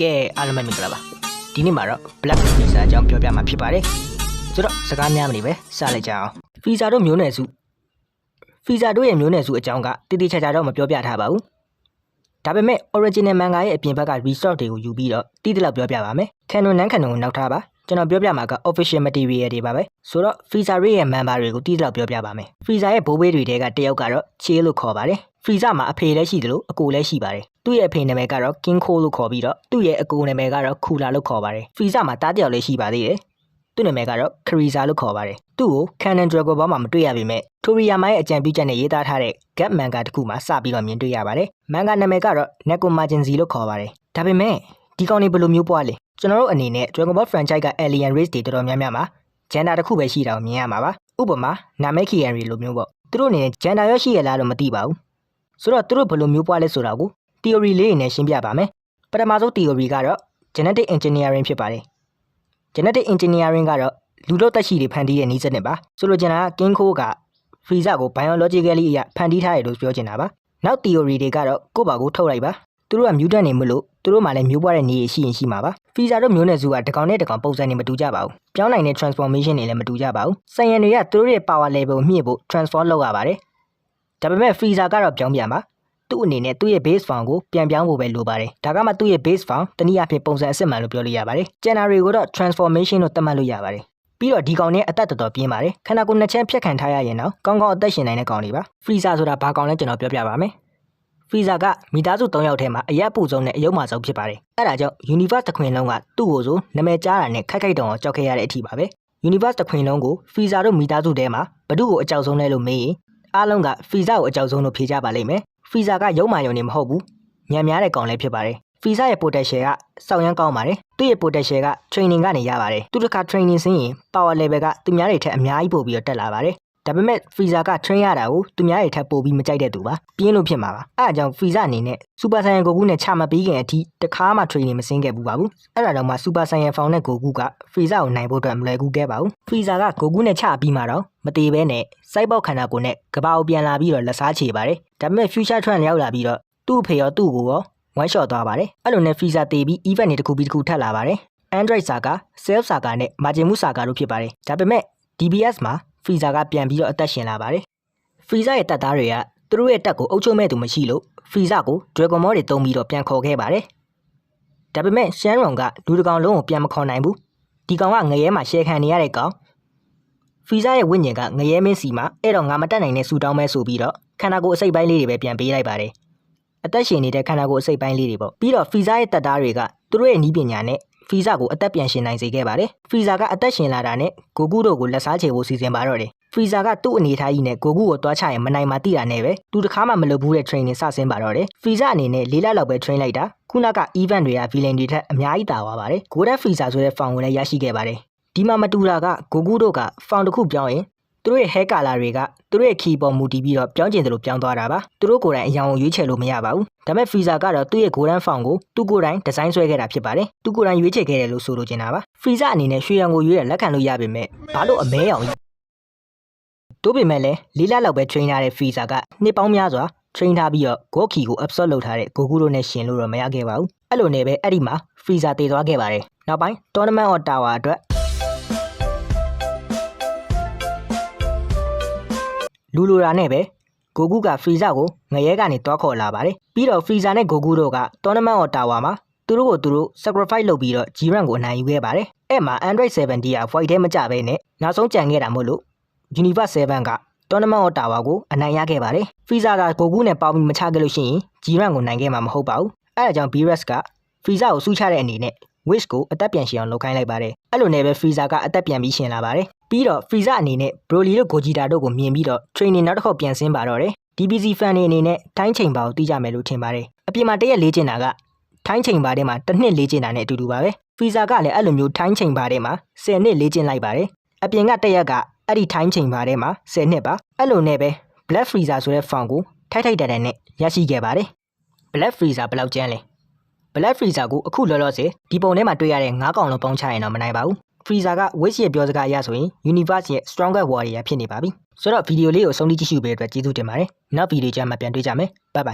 ကဲအားလုံးပဲမင်္ဂလာပါဒီနေ့မှာတော့ Black Visa အကြောင်းပြောပြမှာဖြစ်ပါတယ်ဆိုတော့စကားများမနေပဲစလိုက်ကြအောင် Visa တို့မျိုးနွယ်စု Visa တို့ရဲ့မျိုးနွယ်စုအကြောင်းကတိတိကျကျတော့မပြောပြထားပါဘူးဒါပေမဲ့ original manga ရဲ့အပြင်ဘက်က resort တွေကိုယူပြီးတော့တိတိလောက်ပြောပြပါမယ် Canon နန်း Canon ကိုနောက်ထားပါကျွန်တော်ပြောပြမှာက official material တွေပါပဲဆိုတော့ Visa ရဲ့ member တွေကိုတိတိလောက်ပြောပြပါမယ် Visa ရဲ့ဘိုးဘေးတွေတဲကတယောက်ကတော့ Che လို့ခေါ်ပါတယ် Visa မှာအဖေလည်းရှိတယ်လို့အကိုလည်းရှိပါတယ် သူ့ရဲ့အဖေနာမည်ကတော့ King Ko လို့ခေါ်ပြီးတော့သူ့ရဲ့အကိုနာမည်ကတော့ Kula လို့ခေါ်ပါတယ် Visa မှာတားတယောက်လည်းရှိပါသေးတယ်သူ့နာမည်ကတော့ Kariza လို့ခေါ်ပါတယ်သူ့ကို Canon Dragon Ball မှာမတွေ့ရပေမဲ့ Toriyama ရဲ့အကြံပြုချက်နဲ့ရေးသားထားတဲ့ Gap Manga တစ်ခုမှာစပြီးတော့မြင်တွေ့ရပါတယ် Manga နာမည်ကတော့ Neko Margency လို့ခေါ်ပါတယ်ဒါပေမဲ့ဒီကောင်တွေဘယ်လိုမျိုးပွားလဲကျွန်တော်တို့အနေနဲ့ Dragon Ball franchise က Alien Race တွေတော်တော်များများမှာ gender တစ်ခုပဲရှိတာကိုမြင်ရမှာပါဥပမာ Namekian တွေလိုမျိုးပေါ့သူတို့အနေနဲ့ gender ရောရှိရလားတော့မသိပါဘူးဆိုတော့သူတို့ဘယ်လိုမျိုးပွားလဲဆိုတာကို theory လေးတွေနဲ့ရှင်းပြပါမယ်ပထမဆုံး theory ကတော့ genetic engineering ဖြစ်ပါတယ် genetic engineering ကတော့လူတို့တက်ရှိတွေဖန်တီးတဲ့နည်းစနစ်ပါဆိုလိုချင်တာက King Ko က Frieza ကို biologically အရဖန်တီးထားတယ်လို့ပြောချင်တာပါနောက် theory တွေကတော့ကိုယ့်ဘာကိုထုတ်လိုက်ပါသူတို့က mutant နေမလို့သူတို့မှလည်းမျိုးပွားတဲ့နေရရှိရင်ရှိမှာပါ Frieza တို့မျိုးနွယ်စုကတစ်ကောင်နဲ့တစ်ကောင်ပုံစံတွေမတူကြပါဘူးပြောင်းနိုင်တဲ့ transformation တွေလည်းမတူကြပါဘူးစံရံတွေကသူတို့ရဲ့ power level ကိုမြင့်ဖို့ transform လုပ်ရပါတယ်ဒါပေမဲ့ Frieza ကတော့ပြောင်းပြန်ပါ သူ့အနေနဲ့သူ့ရဲ့ base form ကိုပြန်ပြောင်းဖို့ပဲလိုပါတယ်ဒါကမှသူ့ရဲ့ base form တနည်းအားဖြင့်ပုံစံအစစ်မှန်လို့ပြောလို့ရပါတယ် January ကိုတော့ transformation လို့သတ်မှတ်လို့ရပါတယ်ပြီးတော့ဒီကောင်နဲ့အသက်တော်တော်ပြင်းပါတယ်ခန္ဓာကိုယ်နှစ်ချမ်းဖြတ်ခံထားရရင်တော့ကောင်းကောင်းအသက်ရှင်နိုင်တဲ့ကောင်တွေပါ Frieza ဆိုတာဘာကောင်လဲကျွန်တော်ပြောပြပါမယ် Frieza ကမိသားစု၃ယောက်ထဲမှာအရက်ပူဆုံးနဲ့အယုံမှဆုံးဖြစ်ပါတယ်အဲ့ဒါကြောင့် Universe တစ်ခွင်လုံးကသူ့ကိုဆိုနာမည်ကြားတာနဲ့ခိုက်ခိုက်တုံအောင်ကြောက်ခဲ့ရတဲ့အထိပါပဲ Universe တစ်ခွင်လုံးကို Frieza တို့မိသားစုထဲမှာဘ누구ကိုအကြောက်ဆုံးလဲလို့မေးရင်အားလုံးက Frieza ကိုအကြောက်ဆုံးလို့ဖြေကြပါလိမ့်မယ် Frieza ကရုံမာယုံနေမဟုတ်ဘူးညံများတဲ့ကောင်လည်းဖြစ်ပါတယ် Frieza ရဲ့ potential ကစောင့်ရမ်းကောင်းပါတယ်သူ့ရဲ့ potential က training ကနေရပါတယ်သူတစ်ခါ training ဆင်းရင် power level ကသူများတွေထက်အများကြီးပို့ပြီးတော့တက်လာပါတယ် ဒါပေမဲ့ Frieza က train ရတာကိုသူများတွေထပ်ပို့ပြီးမကြိုက်တဲ့သူပါပြင်းလို့ဖြစ်မှာပါအဲအကြောင်း Frieza အနေနဲ့ Super Saiyan Goku နဲ့ချမပေးခင်အထိတခါမှ training မဆင်းခဲ့ဘူးပါဘူးအဲ့ဒါတော့မှ Super Saiyan Form နဲ့ Goku က Frieza ကိုနိုင်ဖို့အတွက်မလွယ်ကူခဲ့ပါဘူး Frieza က Goku နဲ့ချပြီးမှတော့မသေးဘဲနဲ့စိုက်ပေါက်ခန္ဓာကိုယ်နဲ့ကဘာကိုပြန်လာပြီးတော့လက်စားချေပါတယ်ဒါပေမဲ့ Future Trend ရောက်လာပြီးတော့သူ့အဖေရောသူ့ကိုရော one shot သွားပါတယ်အဲ့လိုနဲ့ Frieza တေးပြီး event တွေတစ်ခုပြီးတစ်ခုထပ်လာပါတယ် Android Saga, Self Saga နဲ့ Majin Buu Saga တို့ဖြစ်ပါတယ်ဒါပေမဲ့ DBS မှာ Frieza ကပြန်ပြီးတော့အသက်ရှင်လာပါတယ် Frieza ရဲ့တပ်သားတွေကသူတို့ရဲ့တပ်ကိုအုပ်ချုပ်မဲ့သူမရှိလို့ Frieza ကို Dragon Ball တွေတုံးပြီးတော့ပြန်ခေါ်ခဲ့ပါတယ်ဒါပေမဲ့ Shenron ကလူတစ်ကောင်လုံးကိုပြန်မခေါ်နိုင်ဘူးဒီကောင်ကငရဲမှာရှယ်ခံနေရတဲ့ကောင် Frieza ရဲ့ဝိညာဉ်ကငရဲမင်းစီမှာအဲ့တော့ငါမတက်နိုင်တဲ့ဆူတောင်းမဲဆိုပြီးတော့ခန္ဓာကိုယ်အစိတ်ပိုင်းလေးတွေပဲပြန်ပေးလိုက်ပါတယ်အသက်ရှင်နေတဲ့ခန္ဓာကိုယ်အစိတ်ပိုင်းလေးတွေပေါ့ပြီးတော့ဖီဇာရဲ့တပ်သားတွေကသူတို့ရဲ့နီးပညာနဲ့ ဖီဇာကိုအသက်ပြန်ရှင်နိုင်စေခဲ့ပါတယ်ဖီဇာကအသက်ရှင်လာတာနဲ့ဂိုကူတို့ကိုလက်စားချေဖို့စီစဉ်ပါတော့တယ်ဖီဇာကသူ့အနေထားကြီးနဲ့ဂိုကူကိုတွားချရင်မနိုင်မှတိတာနဲ့ပဲသူတစ်ခါမှမလုပ်ဘူးတဲ့ training စဆင်းပါတော့တယ်ဖီဇာအနေနဲ့လေးလလောက်ပဲ train လိုက်တာခုနက event တွေက villain တွေထက်အများကြီးတာသွားပါတယ် golden freezer ဆိုတဲ့ form ကိုလည်းရရှိခဲ့ပါတယ်ဒီမှာမတူတာကဂိုကူတို့က form တစ်ခုပြောင်းရင်သူတို့ရဲ့ hair color တွေကသူတို့ရဲ့ key ပေါ်မူတည်ပြီးတော့ပြောင်းကျင်တယ်လို့ပြောင်းသွားတာပါသူတို့ကိုယ်တိုင်အရောင်ကိုရွေးချယ်လို့မရပါဘူး ဒါပေမဲ့ Frieza ကတော့သူ့ရဲ့ golden form ကိုသူ့ကိုယ်တိုင်ဒီဇိုင်းဆွဲခဲ့တာဖြစ်ပါတယ်သူကိုယ်တိုင်ရွေးချယ်ခဲ့တယ်လို့ဆိုလိုချင်တာပါ Frieza အနေနဲ့ရွှေရောင်ကိုရွေးရလက်ခံလို့ရပေမဲ့ဘာလို့အမဲရောင်ကြီးတို့ပေမဲ့လည်းလေးလလောက်ပဲ train ထားတဲ့ Frieza ကနှစ်ပေါင်းများစွာ train ထားပြီးတော့ Goki ကို absorb လုပ်ထားတဲ့ Goku တို့နဲ့ရှင်လို့တော့မရခဲ့ပါဘူးအဲ့လိုနဲ့ပဲအဲ့ဒီမှာ Frieza တည်သွားခဲ့ပါတယ်နောက်ပိုင်း Tournament of Tower အတွက်လူလိုတာနဲ့ပဲ ဂိုကူကဖရီဇာကိုငရဲကနေတွားခေါ်လာပါတယ်ပြီးတော့ဖရီဇာနဲ့ဂိုကူတို့က tournament of tower မှာသူတို့ကိုသူတို့ sacrifice လုပ်ပြီးတော့ G-rank ကိုအနိုင်ယူခဲ့ပါတယ်အဲ့မှာ Android 70က void ထဲမကြဘဲနဲ့နောက်ဆုံးကြံခဲ့တာမို့လို့ Universe 7က tournament of tower ကိုအနိုင်ရခဲ့ပါတယ်ဖရီဇာကဂိုကူနဲ့ပေါင်းပြီးမချခဲ့လို့ရှိရင် G-rank ကိုနိုင်ခဲ့မှာမဟုတ်ပါဘူးအဲ့ဒါကြောင့် BRS ကဖရီဇာကိုစူးချတဲ့အနေနဲ့ Wish ကိုအသက်ပြန်ရှင်အောင်လုပ်ခိုင်းလိုက်ပါတယ်အဲ့လိုနဲ့ပဲ Frieza ကအသက်ပြန်ပြီးရှင်လာပါတယ် ပြီးတော့ Frieza အနေနဲ့ Broly တို့ Gogeta တို့ကိုမြင်ပြီးတော့ training နောက်တစ်ခေါက်ပြန်ဆင်းပါတော့တယ် DBZ fan တွေအနေနဲ့ထိုင်းချိန်ပါကိုသိကြမယ်လို့ထင်ပါတယ်အပြင်မှာတရက်လေးကျင်တာကထိုင်းချိန်ပါထဲမှာတစ်နှစ်လေးကျင်တာနဲ့အတူတူပါပဲ Frieza ကလည်းအဲ့လိုမျိုးထိုင်းချိန်ပါထဲမှာ10နှစ်လေးကျင်လိုက်ပါတယ်အပြင်ကတရက်ကအဲ့ဒီထိုင်းချိန်ပါထဲမှာ10နှစ်ပါအဲ့လိုနဲ့ပဲ Black Frieza ဆိုတဲ့ form ကိုထိုက်ထိုက်တန်တန်နဲ့ရရှိခဲ့ပါတယ် Black Frieza ဘယ်လောက်ကျန်းလဲ Black Freezer ကိုအခုလောလောဆယ်ဒီပုံထဲမှာတွေ့ရတဲ့၅កောင်လုံးပေါင်းချရင်တော့မနိုင်ပါဘူး Freezer က Wish ရဲ့ပြောစကားအရဆိုရင် Universe ရဲ့ Strongest Warrior ဖြစ်နေပါပြီဆိုတော့ဗီဒီယိုလေးကိုအဆုံးထိကြည့်ရှုပေးတဲ့အတွက်ကျေးဇူးတင်ပါတယ်နောက်ဗီဒီယိုကြမှာပြန်တွေ့ကြမယ် Bye bye